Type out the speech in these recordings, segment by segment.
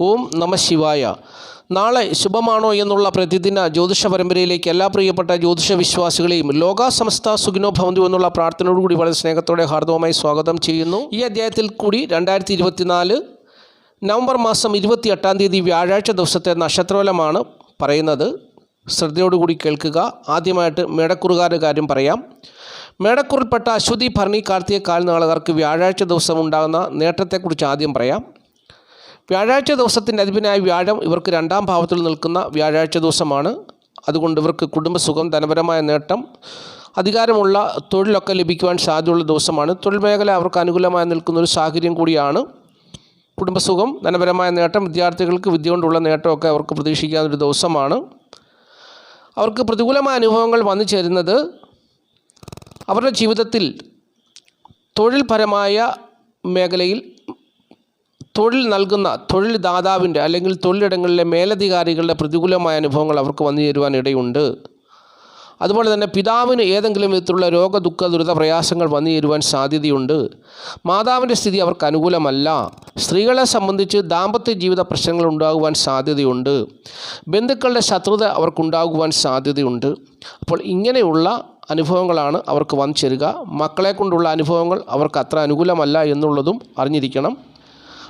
ഓം നമ ശിവായ. നാളെ ശുഭമാണോ എന്നുള്ള പ്രതിദിന ജ്യോതിഷ പരമ്പരയിലേക്ക് എല്ലാ പ്രിയപ്പെട്ട ജ്യോതിഷ വിശ്വാസികളെയും ലോക സുഖിനോ ഭവന്തു എന്നുള്ള പ്രാർത്ഥനയോടുകൂടി വളരെ സ്നേഹത്തോടെ ഹാർദവമായി സ്വാഗതം ചെയ്യുന്നു. ഈ അധ്യായത്തിൽ കൂടി രണ്ടായിരത്തി ഇരുപത്തിനാല് നവംബർ മാസം ഇരുപത്തി എട്ടാം തീയതി വ്യാഴാഴ്ച ദിവസത്തെ നക്ഷത്രഫലമാണ് പറയുന്നത്. ശ്രദ്ധയോടുകൂടി കേൾക്കുക. ആദ്യമായിട്ട് മേടക്കുറുകാരുടെ കാര്യം പറയാം. മേടക്കുറിൽപ്പെട്ട അശ്വതി ഭരണി കാർത്തിക കാൽനാളുകാർക്ക് വ്യാഴാഴ്ച ദിവസം ഉണ്ടാകുന്ന നേട്ടത്തെക്കുറിച്ച് ആദ്യം പറയാം. വ്യാഴാഴ്ച ദിവസത്തിന്റെ അധിപനായ വ്യാഴം ഇവർക്ക് രണ്ടാം ഭാവത്തിൽ നിൽക്കുന്ന വ്യാഴാഴ്ച ദിവസമാണ്. അതുകൊണ്ട് ഇവർക്ക് കുടുംബസുഖം ധനപരമായ നേട്ടം അധികാരമുള്ള തൊഴിലൊക്കെ ലഭിക്കുവാൻ സാധ്യതയുള്ള ദിവസമാണ്. തൊഴിൽ മേഖല അവർക്ക് അനുകൂലമായി നിൽക്കുന്ന ഒരു സാഹചര്യം കൂടിയാണ്. കുടുംബസുഖം ധനപരമായ നേട്ടം വിദ്യാർത്ഥികൾക്ക് വിദ്യ കൊണ്ടുള്ള നേട്ടമൊക്കെ അവർക്ക് പ്രതീക്ഷിക്കാവുന്നൊരു ദിവസമാണ്. അവർക്ക് പ്രതികൂലമായ അനുഭവങ്ങൾ വന്നു ചേരുന്നത് അവരുടെ ജീവിതത്തിൽ തൊഴിൽപരമായ മേഖലയിൽ തൊഴിൽ നൽകുന്ന തൊഴിൽ ദാതാവിന്റെ അല്ലെങ്കിൽ തൊഴിലിടങ്ങളിലെ മേലധികാരികളുടെ പ്രതികൂലമായ അനുഭവങ്ങൾ അവർക്ക് വന്നു ചേരുവാൻ ഇടയുണ്ട്. അതുപോലെ തന്നെ പിതാവിന് ഏതെങ്കിലും വിധത്തിലുള്ള രോഗ ദുഃഖ ദുരിത പ്രയാസങ്ങൾ വന്നു ചേരുവാൻ സാധ്യതയുണ്ട്. മാതാവിന്റെ സ്ഥിതി അവർക്ക് അനുകൂലമല്ല. സ്ത്രീകളെ സംബന്ധിച്ച് ദാമ്പത്യ ജീവിത പ്രശ്നങ്ങൾ ഉണ്ടാകുവാൻ സാധ്യതയുണ്ട്. ബന്ധുക്കളുടെ ശത്രുത അവർക്കുണ്ടാകുവാൻ സാധ്യതയുണ്ട്. അപ്പോൾ ഇങ്ങനെയുള്ള അനുഭവങ്ങളാണ് അവർക്ക് വന്നു ചേരുക. മക്കളെ കൊണ്ടുള്ള അനുഭവങ്ങൾ അവർക്ക് അത്ര അനുകൂലമല്ല എന്നുള്ളതും അറിഞ്ഞിരിക്കണം.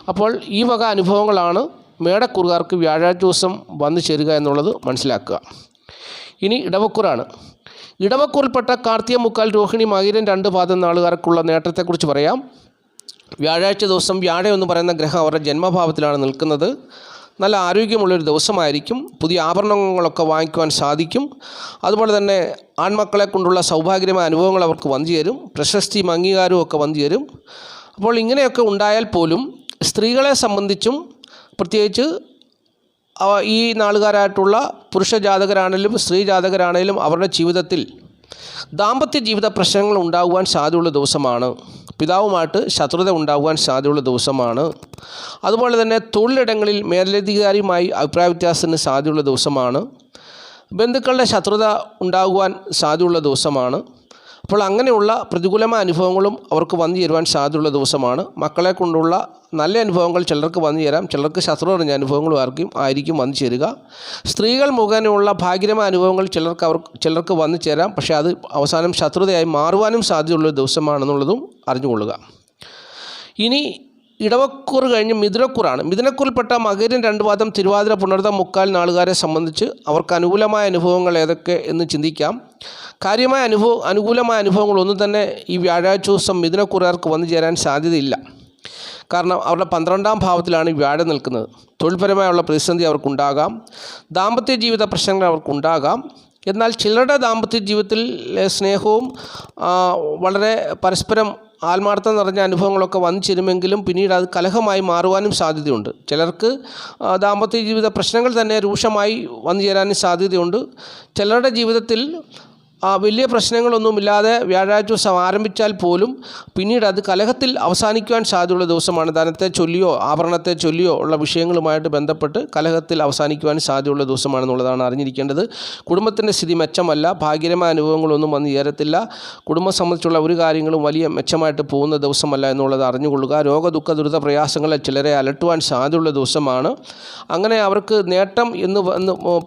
അപ്പോൾ ഈ വക അനുഭവങ്ങളാണ് മേടക്കുറുകാർക്ക് വ്യാഴാഴ്ച ദിവസം വന്നു ചേരുക എന്നുള്ളത് മനസ്സിലാക്കുക. ഇനി ഇടവക്കൂറാണ്. ഇടവക്കൂറിൽപ്പെട്ട കാർത്തിക മുക്കാൽ രോഹിണി മകീരൻ രണ്ട് പാദം നാളുകാർക്കുള്ള നേട്ടത്തെക്കുറിച്ച് പറയാം. വ്യാഴാഴ്ച ദിവസം വ്യാഴം എന്ന് പറയുന്ന ഗ്രഹം അവരുടെ ജന്മഭാവത്തിലാണ് നിൽക്കുന്നത്. നല്ല ആരോഗ്യമുള്ളൊരു ദിവസമായിരിക്കും. പുതിയ ആഭരണങ്ങളൊക്കെ വാങ്ങിക്കുവാൻ സാധിക്കും. അതുപോലെ തന്നെ ആൺമക്കളെ കൊണ്ടുള്ള സൗഭാഗ്യമായ അനുഭവങ്ങൾ അവർക്ക് വന്നു ചേരും. പ്രശസ്തിയും അംഗീകാരവും ഒക്കെ വന്നു ചേരും. അപ്പോൾ ഇങ്ങനെയൊക്കെ ഉണ്ടായാൽ പോലും സ്ത്രീകളെ സംബന്ധിച്ചും പ്രത്യേകിച്ച് ഈ നാളുകാരായിട്ടുള്ള പുരുഷ ജാതകരാണേലും സ്ത്രീ ജാതകരാണേലും അവരുടെ ജീവിതത്തിൽ ദാമ്പത്യ ജീവിത പ്രശ്നങ്ങൾ ഉണ്ടാകുവാൻ സാധ്യതയുള്ള ദിവസമാണ്. പിതാവുമായിട്ട് ശത്രുത ഉണ്ടാകുവാൻ സാധ്യതയുള്ള ദിവസമാണ്. അതുപോലെ തന്നെ തൊഴിലിടങ്ങളിൽ മേലധികാരിയുമായി അഭിപ്രായ വ്യത്യാസത്തിന് സാധ്യതയുള്ള ദിവസമാണ്. ബന്ധുക്കളുടെ ശത്രുത ഉണ്ടാകുവാൻ സാധ്യതയുള്ള ദിവസമാണ്. അപ്പോൾ അങ്ങനെയുള്ള പ്രതികൂലമായ അനുഭവങ്ങളും അവർക്ക് വന്നു ചേരുവാൻ സാധ്യതയുള്ള ദിവസമാണ്. മക്കളെ കൊണ്ടുള്ള നല്ല അനുഭവങ്ങൾ ചിലർക്ക് വന്നു ചേരാം. ചിലർക്ക് ശത്രു അറിഞ്ഞ അനുഭവങ്ങളും ആർക്കും ആയിരിക്കും വന്നു ചേരുക. സ്ത്രീകൾ മുഖേനയുള്ള ഭാഗ്യമായ അനുഭവങ്ങൾ ചിലർക്ക് അവർ ചിലർക്ക് വന്നു ചേരാം. പക്ഷേ അത് അവസാനം ശത്രുതയായി മാറുവാനും സാധ്യതയുള്ള ദിവസമാണെന്നുള്ളതും അറിഞ്ഞുകൊള്ളുക. ഇനി ഇടവക്കൂർ കഴിഞ്ഞ് മിഥുനക്കൂറാണ്. മിഥുനക്കൂറിൽപ്പെട്ട മകരൻ രണ്ട് വാദം തിരുവാതിര പുണർത്ത മുക്കാൽ നാളുകാരെ സംബന്ധിച്ച് അവർക്ക് അനുകൂലമായ അനുഭവങ്ങൾ ഏതൊക്കെ എന്ന് ചിന്തിക്കാം. കാര്യമായ അനുഭവ അനുകൂലമായ അനുഭവങ്ങൾ ഒന്നും തന്നെ ഈ വ്യാഴാഴ്ച ദിവസം മിഥുനക്കൂറുകാർക്ക് വന്നു ചേരാൻ സാധ്യതയില്ല. കാരണം അവരുടെ പന്ത്രണ്ടാം ഭാവത്തിലാണ് വ്യാഴം നിൽക്കുന്നത്. തൊഴിൽപരമായുള്ള പ്രതിസന്ധി അവർക്കുണ്ടാകാം. ദാമ്പത്യ ജീവിത പ്രശ്നങ്ങൾ അവർക്കുണ്ടാകാം. എന്നാൽ ചിലരുടെ ദാമ്പത്യ ജീവിതത്തിൽ സ്നേഹവും വളരെ പരസ്പരം ആത്മാർത്ഥം നിറഞ്ഞ അനുഭവങ്ങളൊക്കെ വന്നു ചേരുമെങ്കിലും പിന്നീട് അത് കലഹമായി മാറുവാനും സാധ്യതയുണ്ട്. ചിലർക്ക് ദാമ്പത്യ ജീവിത പ്രശ്നങ്ങൾ തന്നെ രൂക്ഷമായി വന്നു ചേരാനും സാധ്യതയുണ്ട്. ചിലരുടെ ജീവിതത്തിൽ വലിയ പ്രശ്നങ്ങളൊന്നുമില്ലാതെ വ്യാഴാഴ്ച ദിവസം ആരംഭിച്ചാൽ പോലും പിന്നീട് അത് കലഹത്തിൽ അവസാനിക്കുവാൻ സാധ്യതയുള്ള ദിവസമാണ്. ധനത്തെ ചൊല്ലിയോ ആഭരണത്തെ ചൊല്ലിയോ ഉള്ള വിഷയങ്ങളുമായിട്ട് ബന്ധപ്പെട്ട് കലഹത്തിൽ അവസാനിക്കുവാൻ സാധ്യതയുള്ള ദിവസമാണെന്നുള്ളതാണ് അറിഞ്ഞിരിക്കേണ്ടത്. കുടുംബത്തിന്റെ സ്ഥിതി മെച്ചമല്ല ഭാഗ്യരമായ അനുഭവങ്ങളൊന്നും വന്ന് ഏറത്തില്ല കുടുംബം സംബന്ധിച്ചുള്ള ഒരു കാര്യങ്ങളും വലിയ മെച്ചമായിട്ട് പോകുന്ന ദിവസമല്ല എന്നുള്ളത് അറിഞ്ഞുകൊള്ളുക. രോഗ ദുഃഖ ദുരിത പ്രയാസങ്ങളെ ചിലരെ അലട്ടുവാൻ സാധ്യതയുള്ള ദിവസമാണ്. അങ്ങനെ അവർക്ക് നേട്ടം എന്ന്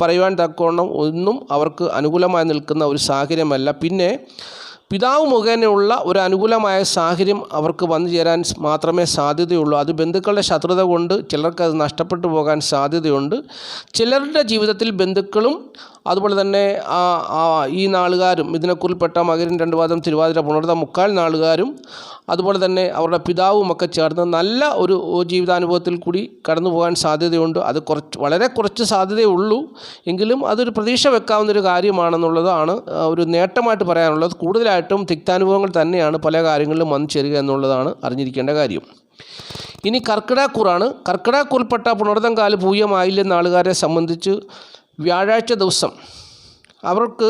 പറയുവാൻ തക്കവണ്ണം ഒന്നും അവർക്ക് അനുകൂലമായി നിൽക്കുന്ന ഒരു സാഹചര്യമല്ല. പിന്നെ പിതാവ് മുഖേനയുള്ള ഒരു അനുകൂലമായ സാഹചര്യം അവർക്ക് വന്നു ചേരാൻ മാത്രമേ സാധ്യതയുള്ളൂ. അത് ബന്ധുക്കളുടെ ശത്രുത കൊണ്ട് ചിലർക്ക് അത് നഷ്ടപ്പെട്ടു പോകാൻ സാധ്യതയുണ്ട്. ചിലരുടെ ജീവിതത്തിൽ ബന്ധുക്കളും അതുപോലെ തന്നെ ഈ നാളുകാരും ഇതിനെക്കുറിൽപ്പെട്ട മകരൻ രണ്ട് വാദം തിരുവാതിര പുണർത്ത മുക്കാൽ നാളുകാരും അതുപോലെ തന്നെ അവരുടെ പിതാവുമൊക്കെ ചേർന്ന് നല്ല ഒരു ജീവിതാനുഭവത്തിൽ കൂടി കടന്നു പോകാൻ സാധ്യതയുണ്ട്. അത് കുറച്ച് വളരെ കുറച്ച് സാധ്യതയേ ഉള്ളൂ. എങ്കിലും അതൊരു പ്രതീക്ഷ വെക്കാവുന്നൊരു കാര്യമാണെന്നുള്ളതാണ് ഒരു നേട്ടമായിട്ട് പറയാനുള്ളത്. കൂടുതലായിട്ടും തിക്താനുഭവങ്ങൾ തന്നെയാണ് പല കാര്യങ്ങളിലും വന്നു ചേരുക എന്നുള്ളതാണ് അറിഞ്ഞിരിക്കേണ്ട കാര്യം. ഇനി കർക്കിടാക്കൂറാണ് കർക്കിടാക്കൂറിൽപ്പെട്ട പുണർതം കാൽ പൂയമായില്ലെന്ന ആളുകാരെ സംബന്ധിച്ച് വ്യാഴാഴ്ച ദിവസം അവർക്ക്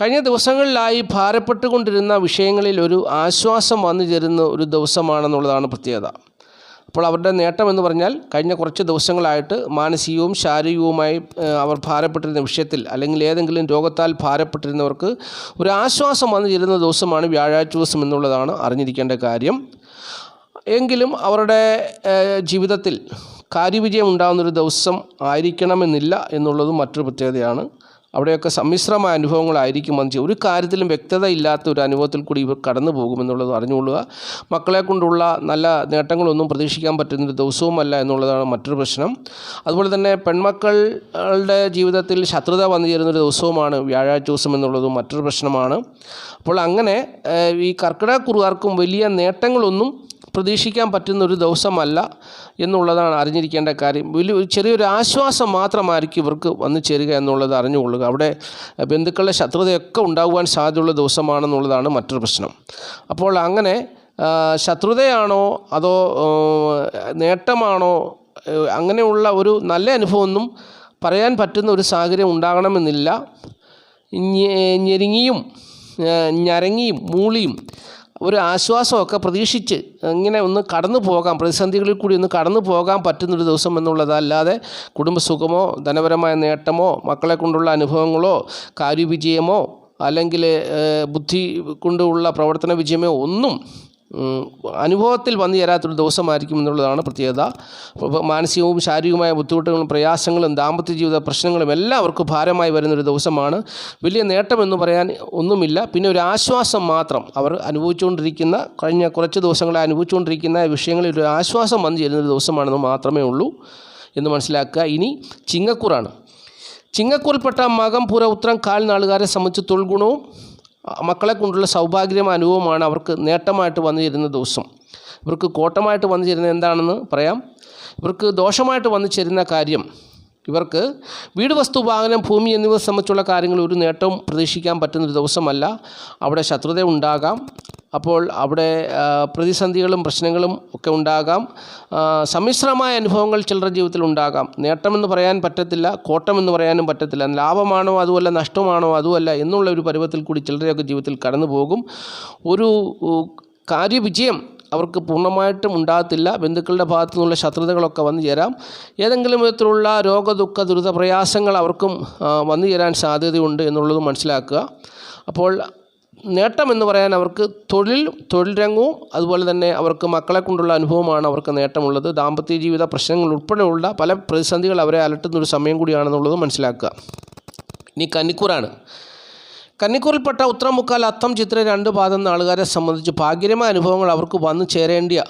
കഴിഞ്ഞ ദിവസങ്ങളിലായി ഭാരപ്പെട്ടുകൊണ്ടിരുന്ന വിഷയങ്ങളിൽ ഒരു ആശ്വാസം വന്നു ചേരുന്ന ഒരു ദിവസമാണെന്നുള്ളതാണ് പ്രത്യേകത. അപ്പോൾ അവരുടെ നേട്ടം എന്ന് പറഞ്ഞാൽ കഴിഞ്ഞ കുറച്ച് ദിവസങ്ങളായിട്ട് മാനസികവും ശാരീരികവുമായി അവർ ഭാരപ്പെട്ടിരുന്ന വിഷയത്തിൽ അല്ലെങ്കിൽ ഏതെങ്കിലും രോഗത്താൽ ഭാരപ്പെട്ടിരുന്നവർക്ക് ഒരു ആശ്വാസം വന്നു ചേരുന്ന ദിവസമാണ് വ്യാഴാഴ്ച ദിവസം എന്നുള്ളതാണ് അറിഞ്ഞിരിക്കേണ്ട കാര്യം. എങ്കിലും അവരുടെ ജീവിതത്തിൽ കാര്യവിജയം ഉണ്ടാകുന്നൊരു ദിവസം ആയിരിക്കണമെന്നില്ല എന്നുള്ളത് മറ്റൊരു പ്രത്യേകതയാണ്. അവിടെയൊക്കെ സമ്മിശ്രമായ അനുഭവങ്ങളായിരിക്കും എന്ന് ഒരു കാര്യത്തിലും വ്യക്തത ഇല്ലാത്ത ഒരു അനുഭവത്തിൽ കൂടി ഇവർ കടന്നു പോകുമെന്നുള്ളത് അറിഞ്ഞുകൊള്ളുക. മക്കളെ കൊണ്ടുള്ള നല്ല നേട്ടങ്ങളൊന്നും പ്രതീക്ഷിക്കാൻ പറ്റുന്നൊരു ദിവസവുമല്ല എന്നുള്ളതാണ് മറ്റൊരു പ്രശ്നം. അതുപോലെ തന്നെ പെൺമക്കളുടെ ജീവിതത്തിൽ ശത്രുത വന്നു ചേരുന്നൊരു ദിവസവുമാണ് വ്യാഴാഴ്ച ദിവസം എന്നുള്ളതും മറ്റൊരു പ്രശ്നമാണ്. അപ്പോൾ അങ്ങനെ ഈ കർക്കിടക കുറുകാർക്കും വലിയ നേട്ടങ്ങളൊന്നും പ്രതീക്ഷിക്കാൻ പറ്റുന്ന ഒരു ദിവസമല്ല എന്നുള്ളതാണ് അറിഞ്ഞിരിക്കേണ്ട കാര്യം. വലിയ ചെറിയൊരു ആശ്വാസം മാത്രമായിരിക്കും ഇവർക്ക് വന്നു ചേരുക എന്നുള്ളത് അറിഞ്ഞുകൊള്ളുക. അവിടെ ബന്ധുക്കളുടെ ശത്രുതയൊക്കെ ഉണ്ടാകുവാൻ സാധ്യതയുള്ള ദിവസമാണെന്നുള്ളതാണ് മറ്റൊരു പ്രശ്നം. അപ്പോൾ അങ്ങനെ ശത്രുതയാണോ അതോ നേട്ടമാണോ അങ്ങനെയുള്ള ഒരു നല്ല അനുഭവമൊന്നും പറയാൻ പറ്റുന്ന ഒരു സാഹചര്യം ഉണ്ടാകണമെന്നില്ല. ഞെരുങ്ങിയും ഞരങ്ങിയും മൂളിയും ഒരു ആശ്വാസമൊക്കെ പ്രതീക്ഷിച്ച് ഇങ്ങനെ ഒന്ന് കടന്നു പോകാം പ്രതിസന്ധികളിൽ കൂടി ഒന്ന് കടന്നു പോകാൻ പറ്റുന്നൊരു ദിവസം എന്നുള്ളതല്ലാതെ കുടുംബസുഖമോ ധനപരമായ നേട്ടമോ മക്കളെ കൊണ്ടുള്ള അനുഭവങ്ങളോ കാര്യവിജയമോ അല്ലെങ്കിൽ ബുദ്ധി കൊണ്ടുള്ള പ്രവർത്തന വിജയമോ ഒന്നും അനുഭവത്തിൽ വന്നു ചേരാത്തൊരു ദിവസമായിരിക്കും എന്നുള്ളതാണ് പ്രത്യേകത. മാനസികവും ശാരീരികവുമായ ബുദ്ധിമുട്ടുകളും പ്രയാസങ്ങളും ദാമ്പത്യ ജീവിത പ്രശ്നങ്ങളും എല്ലാവർക്കും ഭാരമായി വരുന്നൊരു ദിവസമാണ്. വലിയ നേട്ടമെന്ന് പറയാൻ ഒന്നുമില്ല. പിന്നെ ഒരു ആശ്വാസം മാത്രം അവർ അനുഭവിച്ചുകൊണ്ടിരിക്കുന്ന കഴിഞ്ഞ കുറച്ച് ദിവസങ്ങളെ അനുഭവിച്ചുകൊണ്ടിരിക്കുന്ന വിഷയങ്ങളിൽ ഒരു ആശ്വാസം വന്നു ചേരുന്നൊരു ദിവസമാണെന്ന് മാത്രമേ ഉള്ളൂ എന്ന് മനസ്സിലാക്കുക. ഇനി ചിങ്ങക്കൂറാണ്. ചിങ്ങക്കൂറിൽപ്പെട്ട മകം പുര ഉത്രം കാൽ നാളുകാരെ സംബന്ധിച്ച് തൊൽഗുണവും മക്കളെ കൊണ്ടുള്ള സൗഭാഗ്യം അനുഭവമാണ് അവർക്ക് നേട്ടമായിട്ട് വന്നു ചേരുന്ന ദിവസം. ഇവർക്ക് കോട്ടമായിട്ട് വന്നു ചേരുന്നത് എന്താണെന്ന് പറയാം? ഇവർക്ക് ദോഷമായിട്ട് വന്നു ചേരുന്ന കാര്യം ഇവർക്ക് വീട് വസ്തു വാഹനം ഭൂമി എന്നിവ സംബന്ധിച്ചുള്ള കാര്യങ്ങൾ ഒരു നേട്ടവും പ്രതീക്ഷിക്കാൻ പറ്റുന്നൊരു ദിവസമല്ല. അവിടെ ശത്രുത ഉണ്ടാകാം. അപ്പോൾ അവിടെ പ്രതിസന്ധികളും പ്രശ്നങ്ങളും ഒക്കെ ഉണ്ടാകാം. സമ്മിശ്രമായ അനുഭവങ്ങൾ ചിലരുടെ ജീവിതത്തിൽ ഉണ്ടാകാം. നേട്ടമെന്ന് പറയാൻ പറ്റത്തില്ല കോട്ടമെന്ന് പറയാനും പറ്റത്തില്ല. ലാഭമാണോ അതുമല്ല നഷ്ടമാണോ അതുമല്ല എന്നുള്ള ഒരു പരുവത്തിൽ കൂടി ചിലരെയൊക്കെ ജീവിതത്തിൽ കടന്നു പോകും. ഒരു കാര്യവിജയം അവർക്ക് പൂർണമായിട്ടും ഉണ്ടാകത്തില്ല. ബന്ധുക്കളുടെ ഭാഗത്തു നിന്നുള്ള ശത്രുതകളൊക്കെ വന്നു ചേരാം. ഏതെങ്കിലും വിധത്തിലുള്ള രോഗ ദുഃഖ ദുരിത പ്രയാസങ്ങൾ അവർക്കും വന്നു ചേരാൻ സാധ്യതയുണ്ട് എന്നുള്ളത് മനസ്സിലാക്കുക. അപ്പോൾ നേട്ടം എന്ന് പറയാൻ അവർക്ക് തൊഴിൽ തൊഴിൽ രംഗവും അതുപോലെ തന്നെ അവർക്ക് മക്കളെ കൊണ്ടുള്ള അനുഭവമാണ് അവർക്ക് നേട്ടമുള്ളത്. ദാമ്പത്യ ജീവിത പ്രശ്നങ്ങൾ ഉൾപ്പെടെയുള്ള പല പ്രതിസന്ധികൾ അവരെ അലട്ടുന്ന ഒരു സമയം കൂടിയാണെന്നുള്ളത് മനസ്സിലാക്കുക. ഇനി കന്നിക്കൂറാണ്. കന്നിക്കൂറിൽപ്പെട്ട ഉത്തരമുക്കാൽ അത്തം ചിത്ര രണ്ട് പാദം നാളുകാരെ സംബന്ധിച്ച് ഭാഗ്യമായ അനുഭവങ്ങൾ അവർക്ക് വന്നു ചേരേണ്ടിയ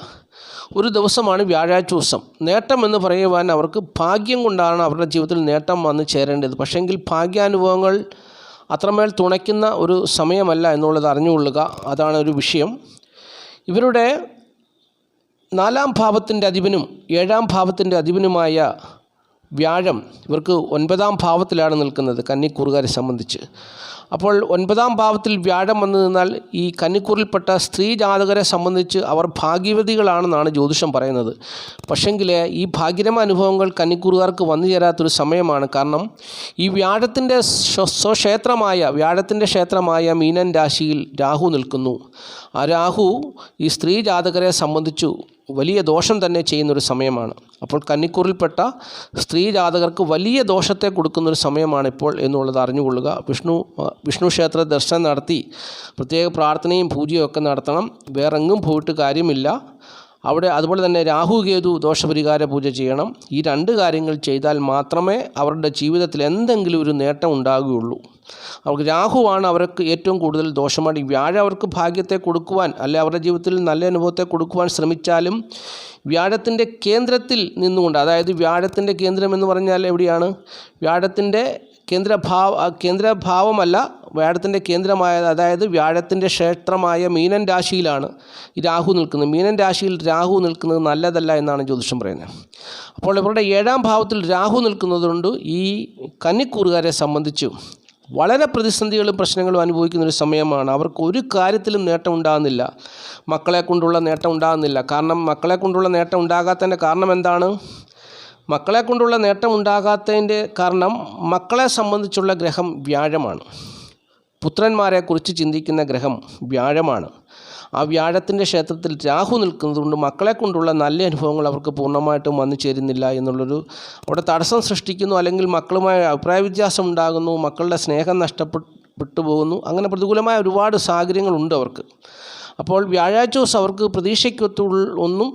ഒരു ദിവസമാണ് വ്യാഴാഴ്ച ദിവസം നേട്ടം എന്ന് പറയുവാൻ അവർക്ക് ഭാഗ്യം കൊണ്ടാണ് അവരുടെ ജീവിതത്തിൽ നേട്ടം വന്നു ചേരേണ്ടത്. പക്ഷേങ്കിൽ ഭാഗ്യാനുഭവങ്ങൾ അത്രമേൽ തുണയ്ക്കുന്ന ഒരു സമയമല്ല എന്നുള്ളത് അറിഞ്ഞുകൊള്ളുക. അതാണ് ഒരു വിഷയം. ഇവരുടെ നാലാം ഭാവത്തിന്റെ അധിപനും ഏഴാം ഭാവത്തിന്റെ അധിപനുമായ വ്യാഴം ഇവർക്ക് ഒൻപതാം ഭാവത്തിലാണ് നിൽക്കുന്നത് കന്നിക്കൂറുകാരെ സംബന്ധിച്ച്. അപ്പോൾ ഒൻപതാം ഭാവത്തിൽ വ്യാഴം വന്നു നിന്നാൽ ഈ കന്നിക്കൂറിൽപ്പെട്ട സ്ത്രീ ജാതകരെ സംബന്ധിച്ച് അവർ ഭാഗ്യവതികളാണെന്നാണ് ജ്യോതിഷം പറയുന്നത്. പക്ഷെങ്കിൽ ഈ ഭാഗ്യരമ അനുഭവങ്ങൾ കന്നിക്കൂറുകാർക്ക് വന്നു ചേരാത്തൊരു സമയമാണ്. കാരണം ഈ വ്യാഴത്തിന്റെ സ്വ- സ്വക്ഷേത്രമായ വ്യാഴത്തിന്റെ ക്ഷേത്രമായ മീനൻ രാശിയിൽ രാഹു നിൽക്കുന്നു. ആ രാഹു ഈ സ്ത്രീ ജാതകരെ സംബന്ധിച്ചു വലിയ ദോഷം തന്നെ ചെയ്യുന്നൊരു സമയമാണ്. അപ്പോൾ കന്നിക്കൂറിൽപ്പെട്ട സ്ത്രീ ജാതകർക്ക് വലിയ ദോഷത്തെ കൊടുക്കുന്നൊരു സമയമാണ് ഇപ്പോൾ എന്നുള്ളത് അറിഞ്ഞുകൊള്ളുക. വിഷ്ണു വിഷ്ണു ക്ഷേത്ര ദർശനം നടത്തി പ്രത്യേക പ്രാർത്ഥനയും പൂജയും ഒക്കെ നടത്തണം. വേറെങ്ങും പോയിട്ട് കാര്യമില്ല. അവിടെ അതുപോലെ തന്നെ രാഹു കേതു ദോഷപരിഹാര പൂജ ചെയ്യണം. ഈ രണ്ട് കാര്യങ്ങൾ ചെയ്താൽ മാത്രമേ അവരുടെ ജീവിതത്തിൽ എന്തെങ്കിലും ഒരു നേട്ടം ഉണ്ടാകുകയുള്ളൂ. അവർക്ക് രാഹുവാണ് അവർക്ക് ഏറ്റവും കൂടുതൽ ദോഷമായി ഈ വ്യാഴം അവർക്ക് ഭാഗ്യത്തെ കൊടുക്കുവാൻ അല്ലെ അവരുടെ ജീവിതത്തിൽ നല്ല അനുഭവത്തെ കൊടുക്കുവാൻ ശ്രമിച്ചാലും വ്യാഴത്തിന്റെ കേന്ദ്രത്തിൽ നിന്നുകൊണ്ട് അതായത് വ്യാഴത്തിന്റെ കേന്ദ്രം എന്ന് പറഞ്ഞാൽ എവിടെയാണ്? വ്യാഴത്തിന്റെ കേന്ദ്രഭാവ കേന്ദ്രഭാവമല്ല വ്യാഴത്തിന്റെ കേന്ദ്രമായ അതായത് വ്യാഴത്തിന്റെ ക്ഷേത്രമായ മീനൻ രാശിയിലാണ് രാഹു നിൽക്കുന്നത്. മീനൻ രാശിയിൽ രാഹു നിൽക്കുന്നത് നല്ലതല്ല എന്നാണ് ജ്യോതിഷം പറയുന്നത്. അപ്പോൾ ഇവരുടെ ഏഴാം ഭാവത്തിൽ രാഹു നിൽക്കുന്നതുകൊണ്ട് ഈ കന്നിക്കൂറുകാരെ സംബന്ധിച്ച് വളരെ പ്രതിസന്ധികളും പ്രശ്നങ്ങളും അനുഭവിക്കുന്ന ഒരു സമയമാണ്. അവർക്ക് ഒരു കാര്യത്തിലും നേട്ടം ഉണ്ടാകുന്നില്ല. മക്കളെ കൊണ്ടുള്ള നേട്ടം ഉണ്ടാകുന്നില്ല. കാരണം മക്കളെ കൊണ്ടുള്ള നേട്ടം ഉണ്ടാകാത്തതിന്റെ കാരണം എന്താണ്? മക്കളെ കൊണ്ടുള്ള നേട്ടം ഉണ്ടാകാത്തതിന്റെ കാരണം മക്കളെ സംബന്ധിച്ചുള്ള ഗ്രഹം വ്യാഴമാണ്. പുത്രന്മാരെ കുറിച്ച് ചിന്തിക്കുന്ന ഗ്രഹം വ്യാഴമാണ്. ആ വ്യാഴത്തിന്റെ ക്ഷേത്രത്തിൽ രാഹു നിൽക്കുന്നതുകൊണ്ട് മക്കളെ കൊണ്ടുള്ള നല്ല അനുഭവങ്ങൾ അവർക്ക് പൂർണമായിട്ടും വന്നു ചേരുന്നില്ല എന്നുള്ളൊരു അവിടെ തടസ്സം സൃഷ്ടിക്കുന്നു അല്ലെങ്കിൽ മക്കളുമായി അഭിപ്രായ വ്യത്യാസം ഉണ്ടാകുന്നു മക്കളുടെ സ്നേഹം നഷ്ടപ്പെട്ടു പോകുന്നു അങ്ങനെ പ്രതികൂലമായ ഒരുപാട് സാഹചര്യങ്ങളുണ്ട് അവർക്ക്. അപ്പോൾ വ്യാഴാഴ്ച ദിവസം അവർക്ക് പ്രതീക്ഷയ്ക്കൊത്തുള്ള ഒന്നും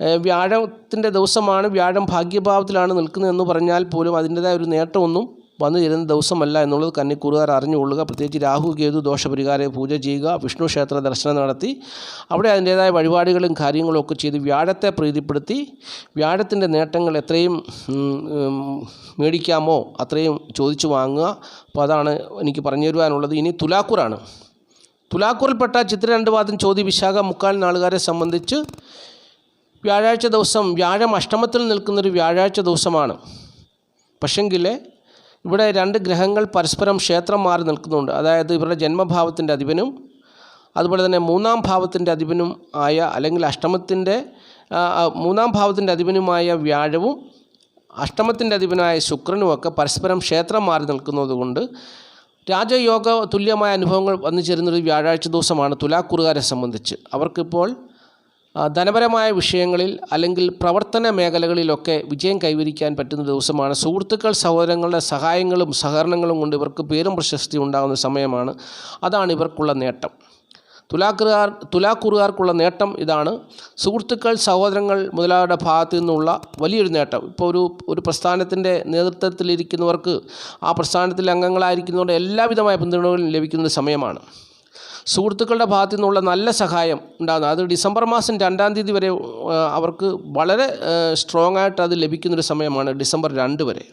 വ്യാഴത്തിന്റെ ദിവസമാണ് വ്യാഴം ഭാഗ്യഭാവത്തിലാണ് നിൽക്കുന്നതെന്ന് പറഞ്ഞാൽ പോലും അതിന്റേതായ ഒരു നേട്ടമൊന്നും വന്നു ചേരുന്ന ദിവസമല്ല എന്നുള്ളത് കന്നിക്കൂറുകാർ അറിഞ്ഞുകൊള്ളുക. പ്രത്യേകിച്ച് രാഹു കേതു ദോഷപരിഹാര പൂജ ചെയ്യുക വിഷ്ണു ക്ഷേത്ര ദർശനം നടത്തി അവിടെ അതിന്റേതായ വഴിപാടുകളും കാര്യങ്ങളും ഒക്കെ ചെയ്ത് വ്യാഴത്തെ പ്രീതിപ്പെടുത്തി വ്യാഴത്തിന്റെ നേട്ടങ്ങൾ എത്രയും മേടിക്കാമോ അത്രയും ചോദിച്ചു വാങ്ങുക. അപ്പോൾ അതാണ് എനിക്ക് പറഞ്ഞു തരുവാനുള്ളത്. ഇനി തുലാക്കൂറാണ്. തുലാക്കൂറിൽപ്പെട്ട ചിത്ര രണ്ട് വാദം ചോദ്യ വിശാഖ മുക്കാൽ നാളുകാരെ സംബന്ധിച്ച് വ്യാഴാഴ്ച ദിവസം വ്യാഴം അഷ്ടമത്തിൽ നിൽക്കുന്നൊരു വ്യാഴാഴ്ച ദിവസമാണ്. പക്ഷെങ്കിൽ ഇവിടെ രണ്ട് ഗ്രഹങ്ങൾ പരസ്പരം ക്ഷേത്രം മാറി നിൽക്കുന്നുണ്ട്. അതായത് ഇവരുടെ ജന്മഭാവത്തിന്റെ അധിപനും അതുപോലെ തന്നെ മൂന്നാം ഭാവത്തിന്റെ അധിപനും ആയ അല്ലെങ്കിൽ അഷ്ടമത്തിന്റെ മൂന്നാം ഭാവത്തിന്റെ അധിപനുമായ വ്യാഴവും അഷ്ടമത്തിന്റെ അധിപനായ ശുക്രനുമൊക്കെ പരസ്പരം ക്ഷേത്രം മാറി നിൽക്കുന്നതുകൊണ്ട് രാജയോഗ തുല്യമായ അനുഭവങ്ങൾ വന്നു ചേരുന്നൊരു വ്യാഴാഴ്ച ദിവസമാണ് തുലാക്കുറുകാരെ സംബന്ധിച്ച്. അവർക്കിപ്പോൾ ധനപരമായ വിഷയങ്ങളിൽ അല്ലെങ്കിൽ പ്രവർത്തന മേഖലകളിലൊക്കെ വിജയം കൈവരിക്കാൻ പറ്റുന്ന ദിവസമാണ്. സുഹൃത്തുക്കൾ സഹോദരങ്ങളുടെ സഹായങ്ങളും സഹകരണങ്ങളും കൊണ്ട് ഇവർക്ക് പേരും പ്രശസ്തി ഉണ്ടാകുന്ന സമയമാണ്. അതാണ് ഇവർക്കുള്ള നേട്ടം. തുലാക്കുറുകാർ തുലാക്കുറുകാർക്കുള്ള നേട്ടം ഇതാണ്. സുഹൃത്തുക്കൾ സഹോദരങ്ങൾ മുതലാളിയുടെ ഭാഗത്തു നിന്നുള്ള വലിയൊരു നേട്ടം. ഇപ്പോൾ ഒരു ഒരു പ്രസ്ഥാനത്തിന്റെ നേതൃത്വത്തിലിരിക്കുന്നവർക്ക് ആ പ്രസ്ഥാനത്തിലെ അംഗങ്ങളായിരിക്കുന്നവരുടെ എല്ലാവിധമായ പിന്തുണകളും ലഭിക്കുന്ന സമയമാണ്. സുഹൃത്തുക്കളുടെ ഭാഗത്തു നിന്നുള്ള നല്ല സഹായം ഉണ്ടാകുന്നത് അത് ഡിസംബർ മാസം രണ്ടാം തീയതി വരെ അവർക്ക് വളരെ സ്ട്രോങ് ആയിട്ട് അത് ലഭിക്കുന്നൊരു സമയമാണ് ഡിസംബർ രണ്ട് വരെ.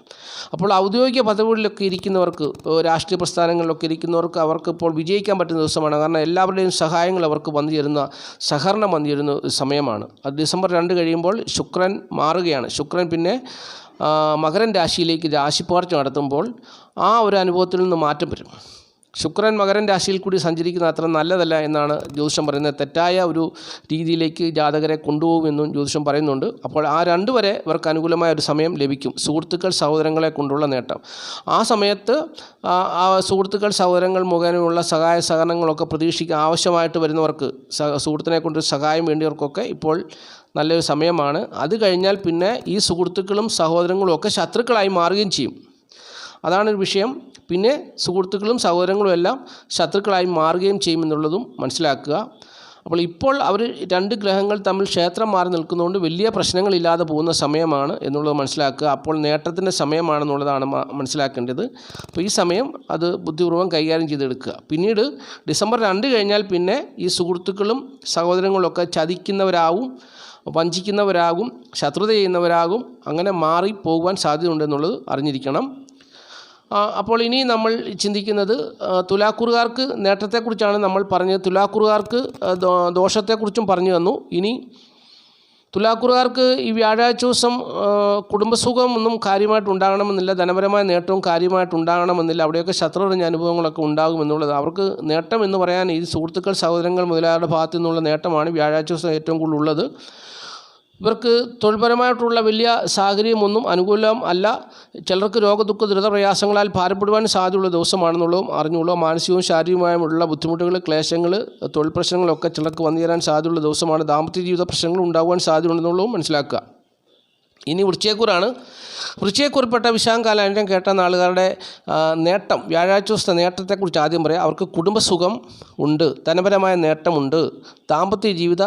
അപ്പോൾ ഔദ്യോഗിക പദവികളിലൊക്കെ ഇരിക്കുന്നവർക്ക് രാഷ്ട്രീയ പ്രസ്ഥാനങ്ങളിലൊക്കെ ഇരിക്കുന്നവർക്ക് അവർക്ക് ഇപ്പോൾ വിജയിക്കാൻ പറ്റുന്ന ദിവസമാണ്. കാരണം എല്ലാവരുടെയും സഹായങ്ങൾ അവർക്ക് വന്നു ചേരുന്ന സഹകരണം വന്നു ചേരുന്ന സമയമാണ്. അത് ഡിസംബർ രണ്ട് കഴിയുമ്പോൾ ശുക്രൻ മാറുകയാണ്. ശുക്രൻ പിന്നെ മകരൻ രാശിയിലേക്ക് രാശിപ്പാർച്ച നടത്തുമ്പോൾ ആ ഒരു അനുഭവത്തിൽ നിന്ന് മാറ്റം വരും. ശുക്രൻ മകരൻ രാശിയിൽ കൂടി സഞ്ചരിക്കുന്ന അത്ര നല്ലതല്ല എന്നാണ് ജ്യോതിഷം പറയുന്നത്. തെറ്റായ ഒരു രീതിയിലേക്ക് ജാതകരെ കൊണ്ടുപോകുമെന്നും ജ്യോതിഷം പറയുന്നുണ്ട്. അപ്പോൾ ആ രണ്ട് വരെ ഇവർക്ക് അനുകൂലമായ ഒരു സമയം ലഭിക്കും. സുഹൃത്തുക്കൾ സഹോദരങ്ങളെ കൊണ്ടുള്ള നേട്ടം. ആ സമയത്ത് ആ സുഹൃത്തുക്കൾ സഹോദരങ്ങൾ മുഖേനയുള്ള സഹായ സഹകരണങ്ങളൊക്കെ പ്രതീക്ഷിക്കാൻ ആവശ്യമായിട്ട് വരുന്നവർക്ക് സുഹൃത്തിനെ കൊണ്ട് സഹായം വേണ്ടിയവർക്കൊക്കെ ഇപ്പോൾ നല്ലൊരു സമയമാണ്. അത് കഴിഞ്ഞാൽ പിന്നെ ഈ സുഹൃത്തുക്കളും സഹോദരങ്ങളും ഒക്കെ ശത്രുക്കളായി മാറുകയും ചെയ്യും. അതാണ് ഒരു വിഷയം. പിന്നെ സുഹൃത്തുക്കളും സഹോദരങ്ങളും എല്ലാം ശത്രുക്കളായി മാറുകയും ചെയ്യുമെന്നുള്ളതും മനസ്സിലാക്കുക. അപ്പോൾ ഇപ്പോൾ അവർ രണ്ട് ഗ്രഹങ്ങൾ തമ്മിൽ ക്ഷേത്രം മാറി നിൽക്കുന്നതുകൊണ്ട് വലിയ പ്രശ്നങ്ങളില്ലാതെ പോകുന്ന സമയമാണ് എന്നുള്ളത് മനസ്സിലാക്കുക. അപ്പോൾ നേട്ടത്തിന്റെ സമയമാണെന്നുള്ളതാണ് മനസ്സിലാക്കേണ്ടത്. അപ്പോൾ ഈ സമയം അത് ബുദ്ധിപൂർവം കൈകാര്യം ചെയ്തെടുക്കുക. പിന്നീട് ഡിസംബർ രണ്ട് കഴിഞ്ഞാൽ പിന്നെ ഈ സുഹൃത്തുക്കളും സഹോദരങ്ങളും ഒക്കെ ചതിക്കുന്നവരാവും വഞ്ചിക്കുന്നവരാകും ശത്രുത ചെയ്യുന്നവരാകും അങ്ങനെ മാറി പോകുവാൻ സാധ്യതയുണ്ടെന്നുള്ളത് അറിഞ്ഞിരിക്കണം. അപ്പോൾ ഇനി നമ്മൾ ചിന്തിക്കുന്നത് തുലാക്കുറുകാർക്ക് നേട്ടത്തെക്കുറിച്ചാണ് നമ്മൾ പറഞ്ഞത്. തുലാക്കുറുകാർക്ക് ദോഷത്തെക്കുറിച്ചും പറഞ്ഞു തന്നു. ഇനി തുലാക്കുറുകാർക്ക് ഈ വ്യാഴാഴ്ച ദിവസം കുടുംബസുഖം ഒന്നും കാര്യമായിട്ട് ഉണ്ടാകണമെന്നില്ല ധനപരമായ നേട്ടവും കാര്യമായിട്ട് ഉണ്ടാകണമെന്നില്ല. അവിടെയൊക്കെ ശത്രുറിഞ്ഞ അനുഭവങ്ങളൊക്കെ ഉണ്ടാകുമെന്നുള്ളത് അവർക്ക് നേട്ടം എന്ന് പറയാൻ ഈ സുഹൃത്തുക്കൾ സഹോദരങ്ങൾ മുതലായവരുടെ ഭാഗത്തു നിന്നുള്ള നേട്ടമാണ് വ്യാഴാഴ്ച ദിവസം ഏറ്റവും കൂടുതൽ ഉള്ളത്. ഇവർക്ക് തൊഴിൽപരമായിട്ടുള്ള വലിയ സാഹചര്യമൊന്നും അനുകൂലം അല്ല. ചിലർക്ക് രോഗദുഃഖ ദുരിതപ്രയാസങ്ങളാൽ ഭാരപ്പെടുവാൻ സാധ്യതയുള്ള ദിവസമാണെന്നുള്ളതും അറിഞ്ഞുള്ളൂ മാനസികവും ശാരീരികമായുള്ള ബുദ്ധിമുട്ടുകൾ ക്ലേശങ്ങൾ തൊഴിൽ പ്രശ്നങ്ങളൊക്കെ ചിലർക്ക് വന്നു ചേരാൻ സാധ്യതയുള്ള ദിവസമാണ്. ദാമ്പത്യ ജീവിത പ്രശ്നങ്ങൾ ഉണ്ടാകുവാൻ സാധ്യതയുണ്ടെന്നുള്ളതും മനസ്സിലാക്കുക. ഇനി വൃശ്ചയക്കൂറാണ് വൃശ്ചയക്കൂറിൽപ്പെട്ട വിശാഖകാലാൻഡം കേട്ട നാളുകാരുടെ നേട്ടം വ്യാഴാഴ്ച ദിവസത്തെ നേട്ടത്തെക്കുറിച്ച് ആദ്യം പറയാം. അവർക്ക് കുടുംബസുഖം ഉണ്ട്. ധനപരമായ നേട്ടമുണ്ട്. ദാമ്പത്യ ജീവിത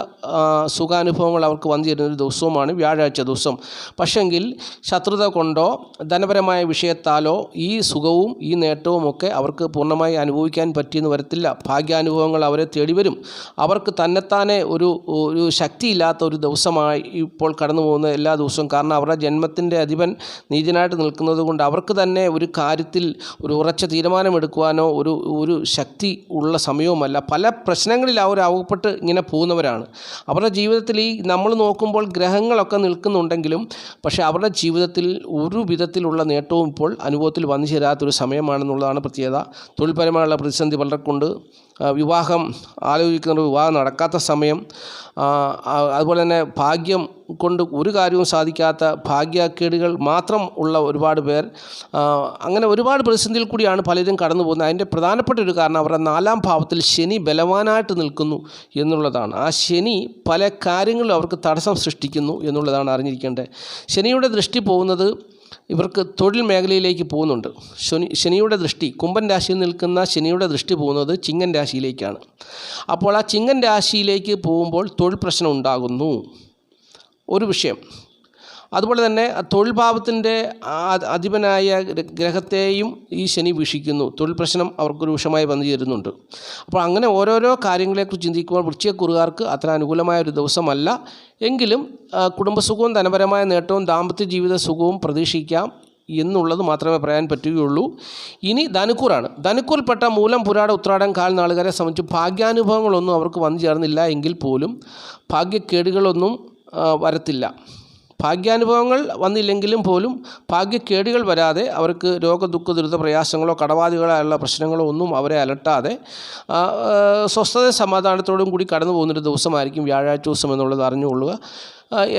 സുഖാനുഭവങ്ങൾ അവർക്ക് വന്നു ചേരുന്ന ഒരു ദിവസവുമാണ് വ്യാഴാഴ്ച ദിവസം. പക്ഷെങ്കിൽ ശത്രുത കൊണ്ടോ ധനപരമായ വിഷയത്താലോ ഈ സുഖവും ഈ നേട്ടവും ഒക്കെ അവർക്ക് പൂർണമായി അനുഭവിക്കാൻ പറ്റിയെന്ന് വരത്തില്ല. ഭാഗ്യാനുഭവങ്ങൾ അവരെ തേടി വരും. അവർക്ക് തന്നെത്താനെ ഒരു ഒരു ശക്തിയില്ലാത്ത ഒരു ദിവസമായി ഇപ്പോൾ കടന്നു പോകുന്ന എല്ലാ ദിവസവും. കാരണം അവരുടെ ജന്മത്തിന്റെ അധിപൻ നീചനായിട്ട് നിൽക്കുന്നത് കൊണ്ട് അവർക്ക് തന്നെ ഒരു കാര്യത്തിൽ ഒരു ഉറച്ച തീരുമാനമെടുക്കുവാനോ ഒരു ഒരു ശക്തി ഉള്ള സമയവുമല്ല. പല പ്രശ്നങ്ങളിൽ അവർ അകപ്പെട്ട് ഇങ്ങനെ പോകുന്നവരാണ്. അവരുടെ ജീവിതത്തിൽ ഈ നമ്മൾ നോക്കുമ്പോൾ ഗ്രഹങ്ങളൊക്കെ നിൽക്കുന്നുണ്ടെങ്കിലും പക്ഷേ അവരുടെ ജീവിതത്തിൽ ഒരു വിധത്തിലുള്ള നേട്ടവും ഇപ്പോൾ അനുഭവത്തിൽ വന്നു ചേരാത്തൊരു സമയമാണെന്നുള്ളതാണ് പ്രത്യേകത. തൊഴിൽപരമായുള്ള പ്രതിസന്ധി പലർക്കുണ്ട്. വിവാഹം ആലോചിക്കുന്ന വിവാഹം നടക്കാത്ത സമയം അതുപോലെ തന്നെ ഭാഗ്യം കൊണ്ട് ഒരു കാര്യവും സാധിക്കാത്ത ഭാഗ്യക്കേടുകൾ മാത്രം ഉള്ള ഒരുപാട് പേർ അങ്ങനെ ഒരുപാട് പ്രതിസന്ധിയിൽ കൂടിയാണ് പലരും കടന്നു പോകുന്നത്. അതിന്റെ പ്രധാനപ്പെട്ട ഒരു കാരണം അവരുടെ നാലാം ഭാവത്തിൽ ശനി ബലവാനായിട്ട് നിൽക്കുന്നു എന്നുള്ളതാണ്. ആ ശനി പല കാര്യങ്ങളിലും അവർക്ക് തടസ്സം സൃഷ്ടിക്കുന്നു എന്നുള്ളതാണ് അറിഞ്ഞിരിക്കേണ്ടത്. ശനിയുടെ ദൃഷ്ടി പോകുന്നത് ഇവർക്ക് തൊഴിൽ മേഖലയിലേക്ക് പോകുന്നുണ്ട്. ശനി ശനിയുടെ ദൃഷ്ടി കുംഭൻ രാശിയിൽ നിൽക്കുന്ന ശനിയുടെ ദൃഷ്ടി പോകുന്നത് ചിങ്ങൻ രാശിയിലേക്കാണ്. അപ്പോൾ ആ ചിങ്ങൻ രാശിയിലേക്ക് പോകുമ്പോൾ തൊഴിൽ പ്രശ്നം ഉണ്ടാകുന്നു. ഒരു വിഷയം അതുപോലെ തന്നെ തൊഴിൽ ഭാവത്തിന്റെ അധിപനായ ഗ്രഹത്തെയും ഈ ശനി വീക്ഷിക്കുന്നു. തൊഴിൽ പ്രശ്നം അവർക്കൊരു വിഷമായി വന്നു ചേരുന്നുണ്ട്. അപ്പോൾ അങ്ങനെ ഓരോരോ കാര്യങ്ങളെക്കുറിച്ച് ചിന്തിക്കുമ്പോൾ വൃശ്ചികക്കുറുകാർക്ക് അത്ര അനുകൂലമായ ഒരു ദിവസമല്ല. എങ്കിലും കുടുംബസുഖവും ധനപരമായ നേട്ടവും ദാമ്പത്യ ജീവിത സുഖവും പ്രതീക്ഷിക്കാം എന്നുള്ളത് മാത്രമേ പറയാൻ പറ്റുകയുള്ളൂ. ഇനി ധനുക്കൂറാണ്. ധനുക്കൂറിൽപ്പെട്ട മൂലം പുരാട ഉത്രാടം കാൽ നാളുകാരെ സംബന്ധിച്ച് ഭാഗ്യാനുഭവങ്ങളൊന്നും അവർക്ക് വന്നു ചേർന്നില്ല എങ്കിൽ പോലും ഭാഗ്യക്കേടുകളൊന്നും വരത്തില്ല. ഭാഗ്യാനുഭവങ്ങൾ വന്നില്ലെങ്കിലും പോലും ഭാഗ്യക്കേടുകൾ വരാതെ അവർക്ക് രോഗ ദുഃഖ ദുരിത പ്രയാസങ്ങളോ കടബാധികളായുള്ള പ്രശ്നങ്ങളോ ഒന്നും അവരെ അലട്ടാതെ സ്വസ്ഥത സമാധാനത്തോടും കൂടി കടന്നു പോകുന്നൊരു ദിവസമായിരിക്കും വ്യാഴാഴ്ച ദിവസം എന്നുള്ളത് അറിഞ്ഞുകൊള്ളുക.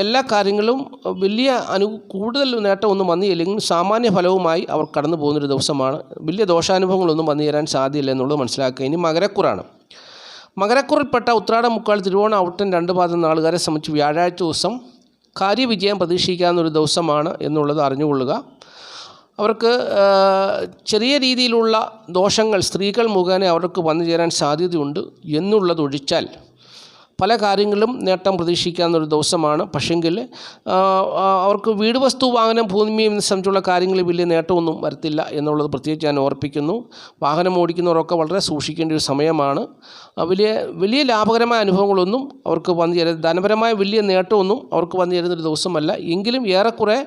എല്ലാ കാര്യങ്ങളും വലിയ അനു കൂടുതൽ നേട്ടമൊന്നും വന്നില്ലെങ്കിലും സാമാന്യ ഫലവുമായി അവർ കടന്നു പോകുന്നൊരു ദിവസമാണ്. വലിയ ദോഷാനുഭവങ്ങളൊന്നും വന്നു തരാൻ സാധ്യതയില്ല എന്നുള്ളത് മനസ്സിലാക്കുക. ഇനി മകരക്കുറാണ്. മകരക്കുറിൽപ്പെട്ട ഉത്രാടം മുക്കാൽ തിരുവോണ ഔട്ടൻ രണ്ട് പാദം നാളുകാരെ സംബന്ധിച്ച് വ്യാഴാഴ്ച ദിവസം കാര്യവിജയം പ്രതീക്ഷിക്കാവുന്നൊരു ദിവസമാണ് എന്നുള്ളത് അറിഞ്ഞുകൊള്ളുക. അവർക്ക് ചെറിയ രീതിയിലുള്ള ദോഷങ്ങൾ സ്ത്രീകൾ മുഖേന അവർക്ക് വന്നു ചേരാൻ സാധ്യതയുണ്ട് എന്നുള്ളതൊഴിച്ചാൽ പല കാര്യങ്ങളിലും നേട്ടം പ്രതീക്ഷിക്കാവുന്ന ഒരു ദിവസമാണ്. പക്ഷെങ്കിൽ അവർക്ക് വീട് വസ്തു വാഹനം ഭൂമിയും സംബന്ധിച്ചുള്ള കാര്യങ്ങളിൽ വലിയ നേട്ടമൊന്നും വരത്തില്ല എന്നുള്ളത് പ്രത്യേകിച്ച് ഞാൻ ഓർപ്പിക്കുന്നു. വാഹനം ഓടിക്കുന്നവരൊക്കെ വളരെ സൂക്ഷിക്കേണ്ട ഒരു സമയമാണ്. വലിയ വലിയ ലാഭകരമായ അനുഭവങ്ങളൊന്നും അവർക്ക് വന്നു ചേരുന്ന ധനപരമായ വലിയ നേട്ടമൊന്നും അവർക്ക് വന്നു ചേരുന്നൊരു ദിവസമല്ല. എങ്കിലും ഏറെക്കുറെ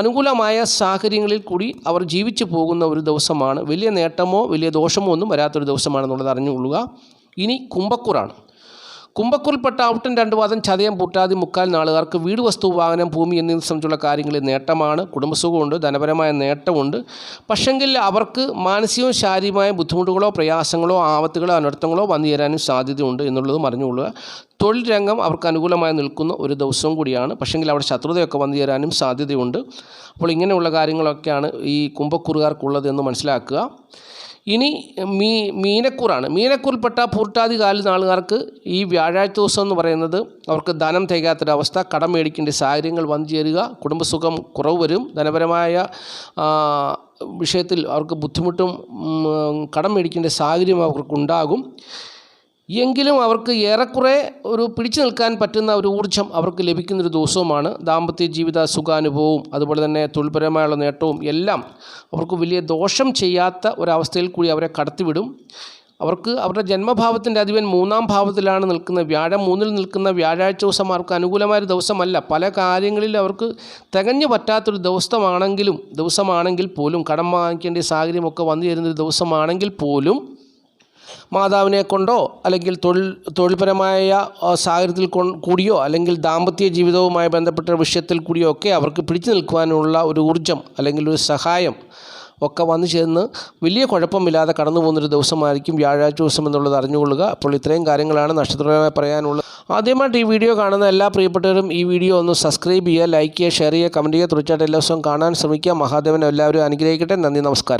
അനുകൂലമായ സാഹചര്യങ്ങളിൽ കൂടി അവർ ജീവിച്ചു പോകുന്ന ഒരു ദിവസമാണ്. വലിയ നേട്ടമോ വലിയ ദോഷമോ ഒന്നും വരാത്തൊരു ദിവസമാണെന്നുള്ളത് അറിഞ്ഞുകൊള്ളുക. ഇനി കുംഭക്കുറാണ്. കുംഭക്കുറിൽപ്പെട്ട ഔട്ടൻ രണ്ട് വാദം ചതയം പൂട്ടാതി മുക്കാൽ നാളുകാർക്ക് വീട് വസ്തു വാഹനം ഭൂമി എന്നിവ സംബന്ധിച്ചുള്ള കാര്യങ്ങളിൽ നേട്ടമാണ്. കുടുംബസുഖമുണ്ട് ധനപരമായ നേട്ടമുണ്ട്. പക്ഷെങ്കിൽ അവർക്ക് മാനസികവും ശാരീരികമായ ബുദ്ധിമുട്ടുകളോ പ്രയാസങ്ങളോ ആപത്തുകളോ അനർത്ഥങ്ങളോ വന്നു ചേരാനും സാധ്യതയുണ്ട് എന്നുള്ളതും അറിഞ്ഞുകൊള്ളുക. തൊഴിൽ രംഗം അവർക്ക് അനുകൂലമായി നിൽക്കുന്ന ഒരു ദിവസവും കൂടിയാണ്. പക്ഷെങ്കിൽ അവിടെ ശത്രുതയൊക്കെ വന്നു ചേരാനും സാധ്യതയുണ്ട്. അപ്പോൾ ഇങ്ങനെയുള്ള കാര്യങ്ങളൊക്കെയാണ് ഈ കുംഭക്കുറുകാർക്കുള്ളത് എന്ന് മനസ്സിലാക്കുക. ഇനി മീ മീനക്കൂറാണ്. മീനക്കൂറിൽപ്പെട്ട പൂർട്ടാതി കാൽ നാളുകാർക്ക് ഈ വ്യാഴാഴ്ച ദിവസം എന്ന് പറയുന്നത് അവർക്ക് ധനം തികയാത്തൊരവസ്ഥ കടം മേടിക്കേണ്ട സാഹചര്യങ്ങൾ വന്നു ചേരുക കുടുംബസുഖം കുറവ് വരും. ധനപരമായ വിഷയത്തിൽ അവർക്ക് ബുദ്ധിമുട്ടും കടം മേടിക്കേണ്ട സാഹചര്യം അവർക്കുണ്ടാകും എങ്കിലും അവർക്ക് ഏറെക്കുറെ ഒരു പിടിച്ചു നിൽക്കാൻ പറ്റുന്ന ഒരു ഊർജം അവർക്ക് ലഭിക്കുന്നൊരു ദിവസവുമാണ്. ദാമ്പത്യ ജീവിത സുഖാനുഭവവും അതുപോലെ തന്നെ തൊഴിൽപരമായുള്ള നേട്ടവും എല്ലാം അവർക്ക് വലിയ ദോഷം ചെയ്യാത്ത ഒരവസ്ഥയിൽ കൂടി അവരെ കടത്തിവിടും. അവർക്ക് അവരുടെ ജന്മഭാവത്തിന്റെ അധിപൻ മൂന്നാം ഭാവത്തിലാണ് നിൽക്കുന്ന വ്യാഴം. മൂന്നിൽ നിൽക്കുന്ന വ്യാഴാഴ്ച ദിവസം അവർക്ക് അനുകൂലമായ ഒരു ദിവസമല്ല. പല കാര്യങ്ങളിൽ അവർക്ക് തികഞ്ഞു പറ്റാത്തൊരു ദിവസമാണെങ്കിലും ദിവസമാണെങ്കിൽ പോലും കടം വാങ്ങിക്കേണ്ട സാഹചര്യമൊക്കെ വന്നു ചേരുന്നൊരു ദിവസമാണെങ്കിൽ പോലും മാതാവിനെ കൊണ്ടോ അല്ലെങ്കിൽ തൊഴിൽ തൊഴിൽപരമായ സാഹചര്യത്തിൽ കൂടിയോ അല്ലെങ്കിൽ ദാമ്പത്യ ജീവിതവുമായി ബന്ധപ്പെട്ട വിഷയത്തിൽ കൂടിയോ ഒക്കെ അവർക്ക് പിടിച്ചു നിൽക്കുവാനുള്ള ഒരു ഊർജം അല്ലെങ്കിൽ ഒരു സഹായം ഒക്കെ വന്നു ചേർന്ന് വലിയ കുഴപ്പമില്ലാതെ കടന്നു പോകുന്നൊരു ദിവസമായിരിക്കും വ്യാഴാഴ്ച ദിവസം എന്നുള്ളത് അറിഞ്ഞുകൊള്ളുക. അപ്പോൾ ഇത്രയും കാര്യങ്ങളാണ് നക്ഷത്രപരമായി പറയാനുള്ളത്. ആദ്യമായിട്ട് ഈ വീഡിയോ കാണുന്ന എല്ലാ പ്രിയപ്പെട്ടവരും ഈ വീഡിയോ ഒന്ന് സബ്സ്ക്രൈബ് ചെയ്യുക ലൈക്ക് ചെയ്യുക ഷെയർ ചെയ്യുക കമന്റ് ചെയ്യുക. തീർച്ചയായിട്ടും എല്ലാ ദിവസവും കാണാൻ ശ്രമിക്കുക. മഹാദേവൻ എല്ലാവരും അനുഗ്രഹിക്കട്ടെ. നന്ദി നമസ്കാരം.